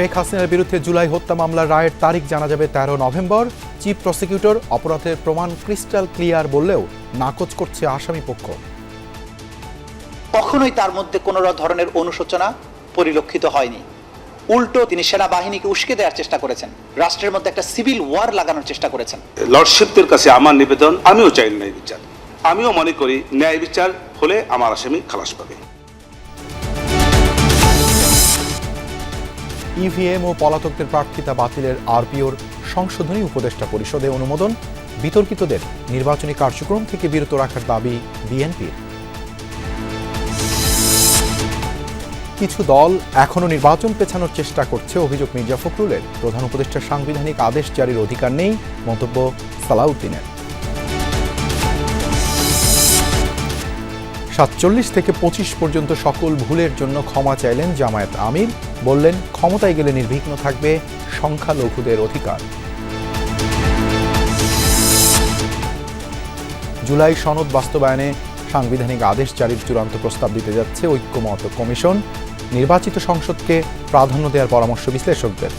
শেখ হাসিনার বিরুদ্ধে জুলাই হত্যা মামলার রায়ের তারিখ জানা যাবে তেরো নভেম্বর। চিফ প্রসিকিউটর অপরাধের প্রমাণ ক্রিস্টাল ক্লিয়ার বললেও নাকচ করছে আসামি পক্ষ। কখনোই তার মধ্যে কোনো ধরনের অনুশোচনা পরিলক্ষিত হয়নি। উল্টো তিনি সেনাবাহিনীকে উস্কে দেওয়ার চেষ্টা করেছেন। রাষ্ট্রের মধ্যে একটা সিভিল ওয়ার লাগানোর চেষ্টা করেছেন। লর্ডশিপদের কাছে আমার নিবেদন আমিও চাই ন্যায় বিচার। আমিও মনে করি ন্যায় বিচার হলে আমার আসামি খালাস পাবে। ইভিএম ও পলাতকদের প্রার্থিতা বাতিলের আরপিওর সংশোধনী উপদেষ্টা পরিষদে অনুমোদন, বিতর্কিতদের নির্বাচনী কার্যক্রম থেকে বিরত রাখার দাবি বিএনপির। কিছু দল এখনও নির্বাচন পেছানোর চেষ্টা করছে, অভিযোগ মির্জা ফখরুলের। প্রধান উপদেষ্টার সাংবিধানিক আদেশ জারির অধিকার নেই, মন্তব্য সালাউদ্দিনের। সাতচল্লিশ থেকে পঁচিশ পর্যন্ত সকল ভুলের জন্য ক্ষমা চাইলেন জামায়াত আমির। বললেন, ক্ষমতায় গেলে নির্বিঘ্ন থাকবে সংখ্যালঘুদের অধিকার। জুলাই সনদ বাস্তবায়নে সাংবিধানিক আদেশ জারির চূড়ান্ত প্রস্তাব দিতে যাচ্ছে ঐক্যমত কমিশন। নির্বাচিত সংসদকে প্রাধান্য দেওয়ার পরামর্শ বিশ্লেষকদের।